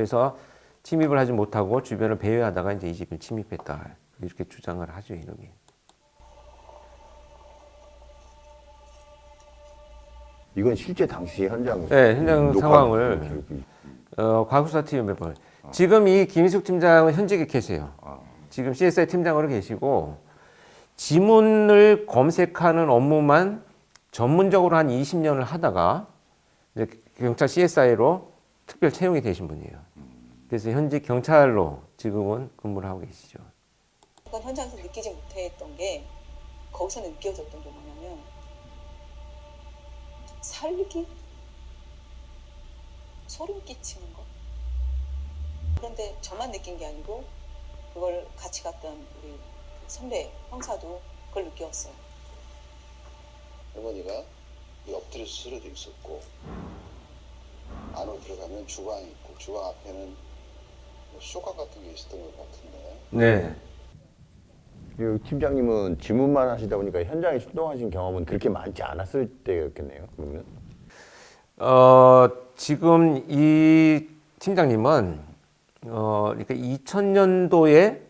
그래서 침입을 하지 못하고 주변을 배회하다가 이제 이 집을 침입했다. 이렇게 주장을 하죠, 이놈이. 이건 실제 당시 현장 네, 현장 녹화 상황을 기록이- 어, 과구사 TV 몇 번. 지금 이 김희숙 팀장은 현직에 계세요. 지금 CSI 팀장으로 계시고 지문을 검색하는 업무만 전문적으로 한 20년을 하다가 경찰 CSI로 특별 채용이 되신 분이에요. 그래서 현직 경찰로 지금은 근무를 하고 계시죠. 약간 현장에서 느끼지 못했던 게 거기서 느껴졌던 게 뭐냐면 살기 소름 끼치는 거 그런데 저만 느낀 게 아니고 그걸 같이 갔던 우리 그 선배 형사도 그걸 느꼈어요 할머니가 엎드려서 쓰러져 있었고 안으로 들어가면 주방이 있고 주방 앞에는 뭐 쇼각 같은 게 있었던 것 같은데 네. 이 팀장님은 지문만 하시다 보니까 현장에 출동하신 경험은 그렇게 많지 않았을 때였겠네요. 그러면 어, 지금 이 팀장님은 어, 그러니까 2000년도에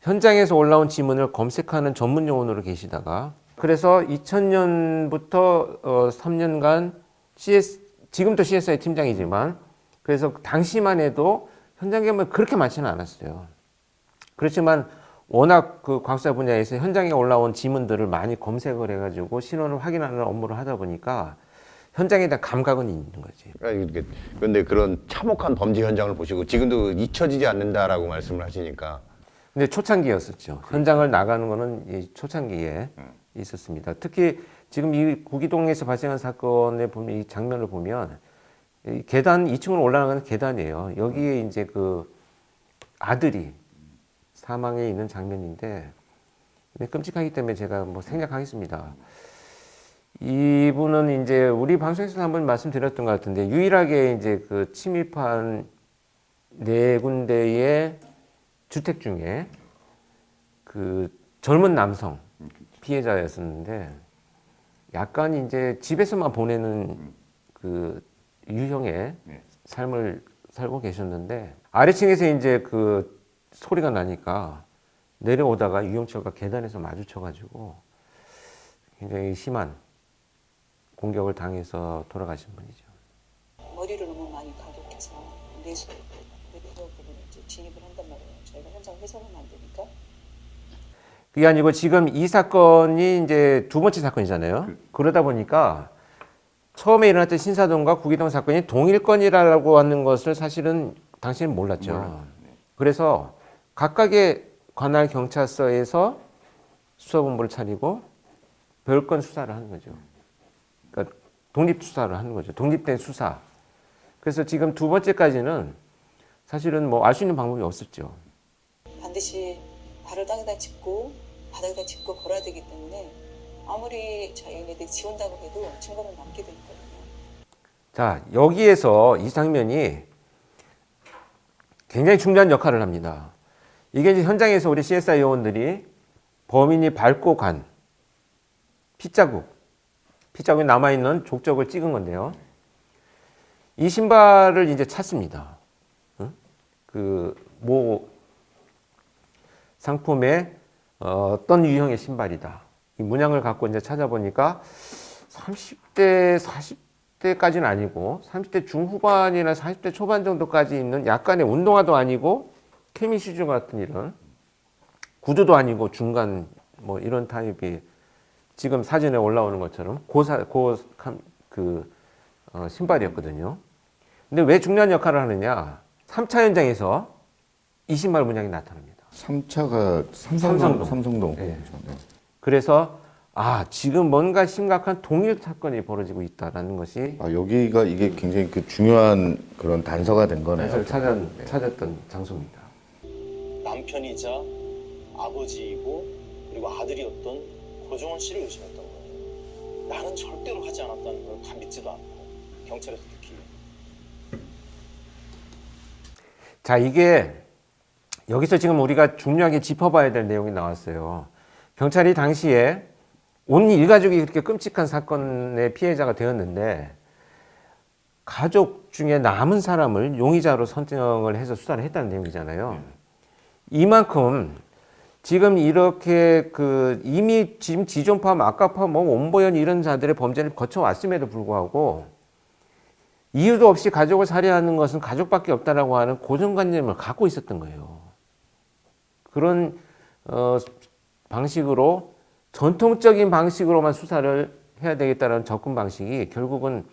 현장에서 올라온 지문을 검색하는 전문 요원으로 계시다가 그래서 2000년부터 어, 3년간 CS 지금도 CSI 팀장이지만 그래서 당시만 해도 현장 경험이 그렇게 많지는 않았어요. 그렇지만 워낙 그 과학사 분야에서 현장에 올라온 지문들을 많이 검색을 해가지고 신원을 확인하는 업무를 하다 보니까 현장에 대한 감각은 있는 거지. 그러니까 그런데 그런 참혹한 범죄 현장을 보시고 지금도 잊혀지지 않는다라고 말씀을 하시니까 근데 초창기였었죠. 현장을 나가는 거는 이 초창기에 있었습니다. 특히 지금 이 구기동에서 발생한 사건에 보면 이 장면을 보면 이 계단 2층으로 올라가는 계단이에요. 여기에 이제 그 아들이 사망해 있는 장면인데 근데 끔찍하기 때문에 제가 뭐 생략하겠습니다. 이분은 이제 우리 방송에서 한번 말씀드렸던 것 같은데 유일하게 이제 그 침입한 네 군데의 주택 중에 그 젊은 남성 피해자였었는데 약간 이제 집에서만 보내는 그 유형의 삶을 살고 계셨는데 아래층에서 이제 그 소리가 나니까 내려오다가 유영철과 계단에서 마주쳐가지고 굉장히 심한 공격을 당해서 돌아가신 분이죠. 머리를 너무 많이 가격해서 내수 부분에 이제 진입을 한단 말이에요. 저희가 현장 해석은 안 되니까 그게 아니고 지금 이 사건이 이제 두 번째 사건이잖아요. 그 러다 보니까 처음에 일어났던 신사동과 구기동 사건이 동일 건이라고 하는 것을 사실은 당신은 몰랐죠. 그래서 각각의 관할 경찰서에서 수사본부를 차리고 별건 수사를 하는 거죠. 그러니까 독립 수사를 하는 거죠. 독립된 수사. 그래서 지금 두 번째까지는 사실은 뭐 알 수 있는 방법이 없었죠. 반드시 발을 땅에다 짚고 바닥에다 짚고 걸어야 되기 때문에 아무리 자기네들이 지운다고 해도 증거는 남게 돼 있거든요. 자, 여기에서 이 장면이 굉장히 중요한 역할을 합니다. 이게 이제 현장에서 우리 CSI 요원들이 범인이 밟고 간 핏자국, 핏자국이 남아있는 족적을 찍은 건데요. 이 신발을 이제 찾습니다. 응? 그, 뭐, 상품에 어, 어떤 유형의 신발이다. 이 문양을 갖고 이제 찾아보니까 30대, 40대까지는 아니고 30대 중후반이나 40대 초반 정도까지 입는 약간의 운동화도 아니고 케미 슈즈 같은 이런 구두도 아니고 중간 뭐 이런 타입이 지금 사진에 올라오는 것처럼 고사 고그 어, 신발이었거든요. 근데 왜 중요한 역할을 하느냐? 3차 현장에서 이 신발 문양이 나타납니다. 3차가 삼성동. 삼성동. 삼성동. 네. 그렇죠. 네. 그래서 아 지금 뭔가 심각한 동일 사건이 벌어지고 있다라는 것이 아, 여기가 이게 굉장히 그 중요한 그런 단서가 된 거네요. 그래서 찾았, 찾았던 장소입니다. 남편이자 아버지이고 그리고 아들이었던 고종원 씨를 의심했던 거예요. 나는 절대로 하지 않았다는 걸 다 믿지도 않고 경찰에서 특히 자 이게 여기서 지금 우리가 중요하게 짚어봐야 될 내용이 나왔어요. 경찰이 당시에 온 일가족이 그렇게 끔찍한 사건의 피해자가 되었는데 가족 중에 남은 사람을 용의자로 선정을 해서 수사를 했다는 내용이잖아요. 이만큼 지금 이렇게 그 이미 지금 지존파, 막가파, 뭐 원보연 이런 자들의 범죄를 거쳐왔음에도 불구하고 이유도 없이 가족을 살해하는 것은 가족밖에 없다라고 하는 고정관념을 갖고 있었던 거예요. 그런 어, 방식으로 전통적인 방식으로만 수사를 해야 되겠다는 접근 방식이 결국은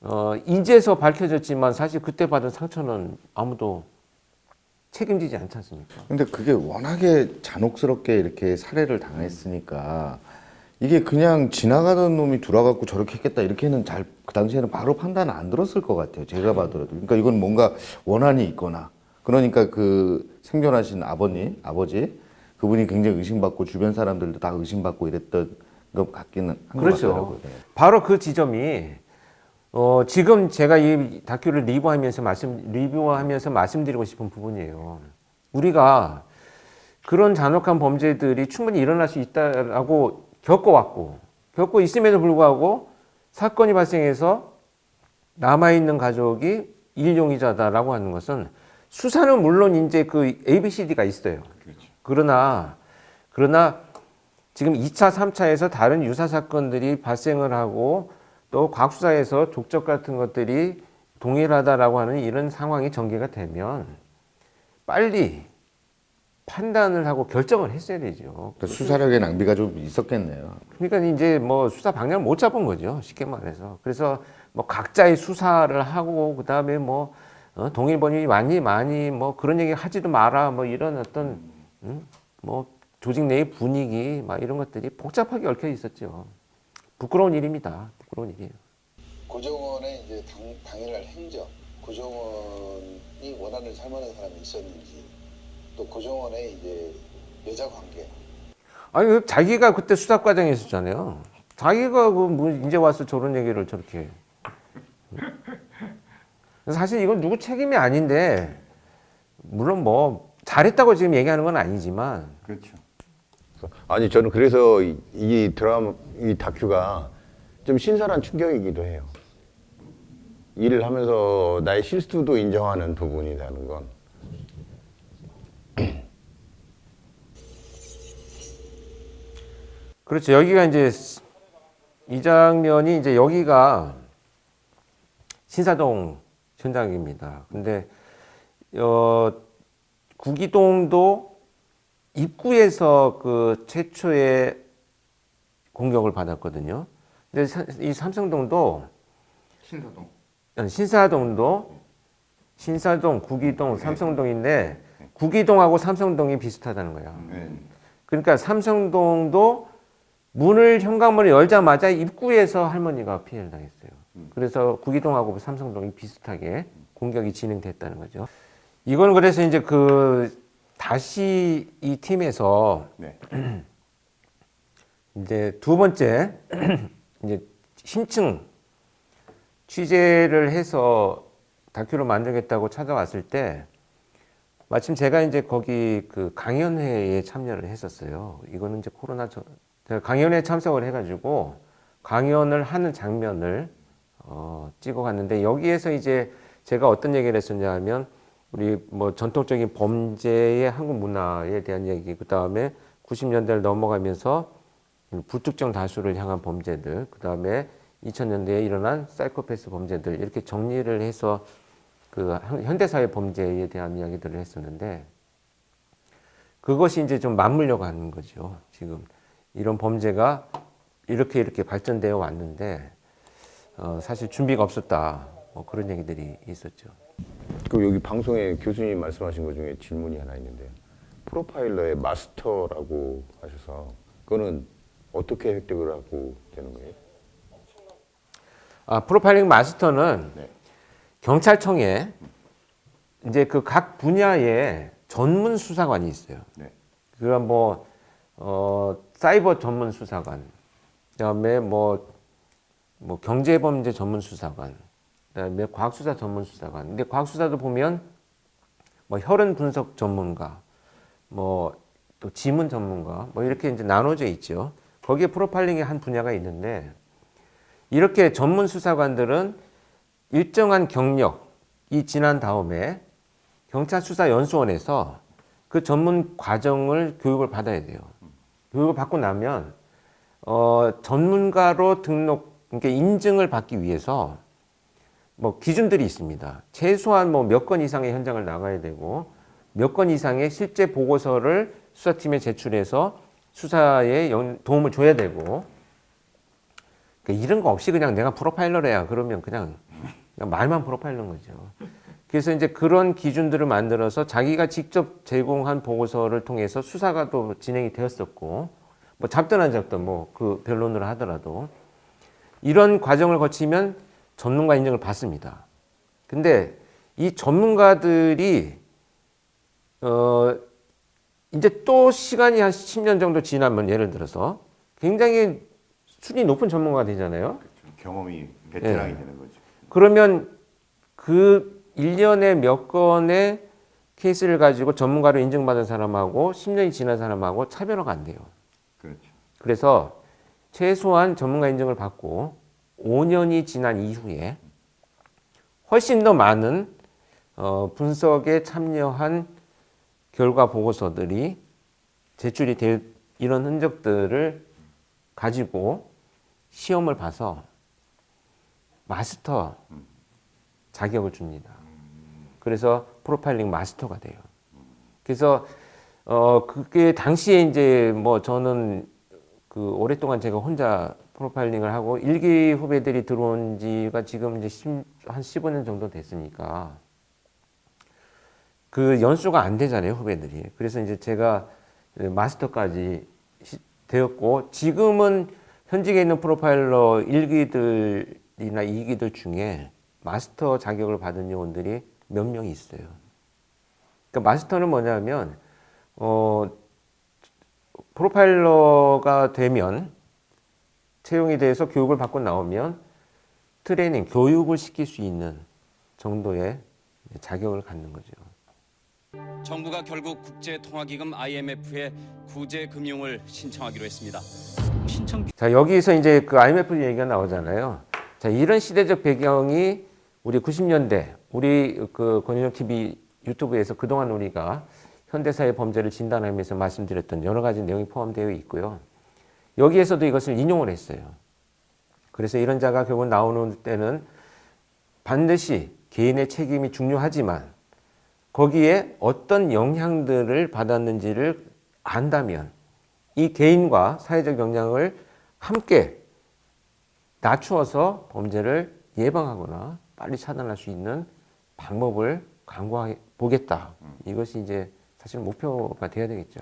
어, 이제서 밝혀졌지만 사실 그때 받은 상처는 아무도 책임지지 않지 않습니까? 근데 그게 워낙에 잔혹스럽게 이렇게 살해를 당했으니까 이게 그냥 지나가던 놈이 돌아갖고 저렇게 했겠다 이렇게는 잘 그 당시에는 바로 판단 안 들었을 것 같아요. 제가 봐더라도. 그러니까 이건 뭔가 원한이 있거나 그러니까 그 생존하신 아버님, 아버지 그분이 굉장히 의심받고 주변 사람들도 다 의심받고 이랬던 것 같기는 한것 그렇죠. 같더라고요. 네. 바로 그 지점이 어, 지금 제가 이 다큐를 리뷰하면서 말씀 리뷰하면서 말씀드리고 싶은 부분이에요. 우리가 그런 잔혹한 범죄들이 충분히 일어날 수 있다라고 겪어왔고 겪고 있음에도 불구하고 사건이 발생해서 남아 있는 가족이 일용의자다라고 하는 것은 수사는 물론 이제 그 ABCD가 있어요. 그러나 그러나 지금 2차, 3차에서 다른 유사 사건들이 발생을 하고 또 과학수사에서 족적 같은 것들이 동일하다라고 하는 이런 상황이 전개가 되면 빨리 판단을 하고 결정을 했어야 되죠. 그러니까 수사력의 낭비가 좀 있었겠네요. 그러니까 이제 뭐 수사 방향을 못 잡은 거죠. 쉽게 말해서. 그래서 뭐 각자의 수사를 하고 그다음에 뭐 어, 동일본이 많이 많이 뭐 그런 얘기 하지도 마라 뭐 이런 어떤 음? 뭐 조직 내의 분위기 막 이런 것들이 복잡하게 얽혀 있었죠. 부끄러운 일입니다. 부끄러운 일이에요. 고정원의 이제 당, 당일날 행적, 고정원이 원한을 삶아낸 사람이 있었는지, 또 고정원의 이제 여자 관계, 아니 그 자기가 그때 수사 과정에 있었잖아요. 자기가 그 뭐 이제 와서 저런 얘기를 저렇게. 사실 이건 누구 책임이 아닌데 물론 뭐 잘했다고 지금 얘기하는 건 아니지만 그렇죠. 아니 저는 그래서 이, 이 드라마 이 다큐가 좀 신선한 충격이기도 해요. 일을 하면서 나의 실수도 인정하는 부분이라는 건. 그렇죠. 여기가 이제 이 장면이 이제 여기가 신사동 현장입니다. 근데 어 구기동도 입구에서 그 최초의 공격을 받았거든요. 근데 사- 이 삼성동도 신사동. 아니, 신사동도 신사동, 구기동, 삼성동인데 구기동하고 삼성동이 비슷하다는 거예요. 그러니까 삼성동도 문을 현관문을 열자마자 입구에서 할머니가 피해를 당했어요. 그래서 구기동하고 삼성동이 비슷하게 공격이 진행됐다는 거죠. 이건 그래서 이제 그 다시 이 팀에서 네. 이제 두 번째 이제 심층 취재를 해서 다큐를 만들겠다고 찾아왔을 때 마침 제가 이제 거기 그 강연회에 참여를 했었어요. 이거는 이제 코로나 전 제가 강연회에 참석을 해가지고 강연을 하는 장면을 어, 찍어갔는데 여기에서 이제 제가 어떤 얘기를 했었냐 하면 우리 뭐 전통적인 범죄의 한국 문화에 대한 얘기 그 다음에 90년대를 넘어가면서 불특정 다수를 향한 범죄들, 그 다음에 2000년대에 일어난 사이코패스 범죄들 이렇게 정리를 해서 그 현대사회 범죄에 대한 이야기들을 했었는데 그것이 이제 좀 맞물려고 하는 거죠. 지금 이런 범죄가 이렇게 이렇게 발전되어 왔는데 어, 사실 준비가 없었다. 뭐 그런 얘기들이 있었죠. 그 여기 방송에 교수님 말씀하신 것 중에 질문이 하나 있는데요. 프로파일러의 마스터라고 하셔서 그거는 어떻게 획득을 하고 되는 거예요? 아, 프로파일링 마스터는 네. 경찰청에 이제 그 각 분야에 전문 수사관이 있어요. 네. 그런 뭐, 어, 사이버 전문 수사관, 그 다음에 뭐, 뭐 경제범죄 전문 수사관, 그 다음에 과학수사 전문 수사관. 근데 과학수사도 보면 뭐 혈흔 분석 전문가, 뭐 또 지문 전문가, 뭐 이렇게 이제 나눠져 있죠. 거기에 프로파일링의 한 분야가 있는데 이렇게 전문 수사관들은 일정한 경력이 지난 다음에 경찰 수사 연수원에서 그 전문 과정을 교육을 받아야 돼요. 교육을 받고 나면 어, 전문가로 등록 그러니까 인증을 받기 위해서 뭐 기준들이 있습니다. 최소한 뭐 몇 건 이상의 현장을 나가야 되고 몇 건 이상의 실제 보고서를 수사팀에 제출해서 수사에 연- 도움을 줘야 되고 그러니까 이런 거 없이 그냥 내가 프로파일러래야 그러면 그냥, 그냥 말만 프로파일러인 거죠. 그래서 이제 그런 기준들을 만들어서 자기가 직접 제공한 보고서를 통해서 수사가 또 진행이 되었었고 뭐 잡든 안 잡든 뭐 그 변론을 하더라도 이런 과정을 거치면 전문가 인증을 받습니다. 근데 이 전문가들이 어 이제 또 시간이 한 10년 정도 지나면 예를 들어서 굉장히 수준이 높은 전문가가 되잖아요. 경험이 베테랑이 되는 거죠. 그러면 그 1년에 몇 건의 케이스를 가지고 전문가로 인증받은 사람하고 10년이 지난 사람하고 차별화가 안 돼요. 그렇죠. 그래서 최소한 전문가 인증을 받고 5년이 지난 이후에 훨씬 더 많은 어, 분석에 참여한 결과 보고서들이 제출이 될 이런 흔적들을 가지고 시험을 봐서 마스터 자격을 줍니다. 그래서 프로파일링 마스터가 돼요. 그래서 어 그게 당시에 이제 뭐 저는 그 오랫동안 제가 혼자 프로파일링을 하고 일기 후배들이 들어온 지가 지금 이제 10, 한 15년 정도 됐으니까 그 연수가 안 되잖아요 후배들이. 그래서 이제 제가 마스터까지 시- 되었고 지금은 현직에 있는 프로파일러 1기들이나 2기들 중에 마스터 자격을 받은 요원들이 몇 명이 있어요. 그러니까 마스터는 뭐냐면 어 프로파일러가 되면 채용이 돼서 교육을 받고 나오면 트레이닝 교육을 시킬 수 있는 정도의 자격을 갖는 거죠. 정부가 결국 국제통화기금 IMF에 구제 금융을 신청하기로 했습니다. 신청 자, 여기서 이제 그 IMF 얘기가 나오잖아요. 자, 이런 시대적 배경이 우리 90년대, 우리 그 권윤영 TV 유튜브에서 그동안 우리가 현대사의 범죄를 진단하면서 말씀드렸던 여러 가지 내용이 포함되어 있고요. 여기에서도 이것을 인용을 했어요. 그래서 이런 자가 결국 나오는 때는 반드시 개인의 책임이 중요하지만 거기에 어떤 영향들을 받았는지를 안다면 이 개인과 사회적 영향을 함께 낮추어서 범죄를 예방하거나 빨리 차단할 수 있는 방법을 강구해 보겠다. 이것이 이제 사실 목표가 돼야 되겠죠.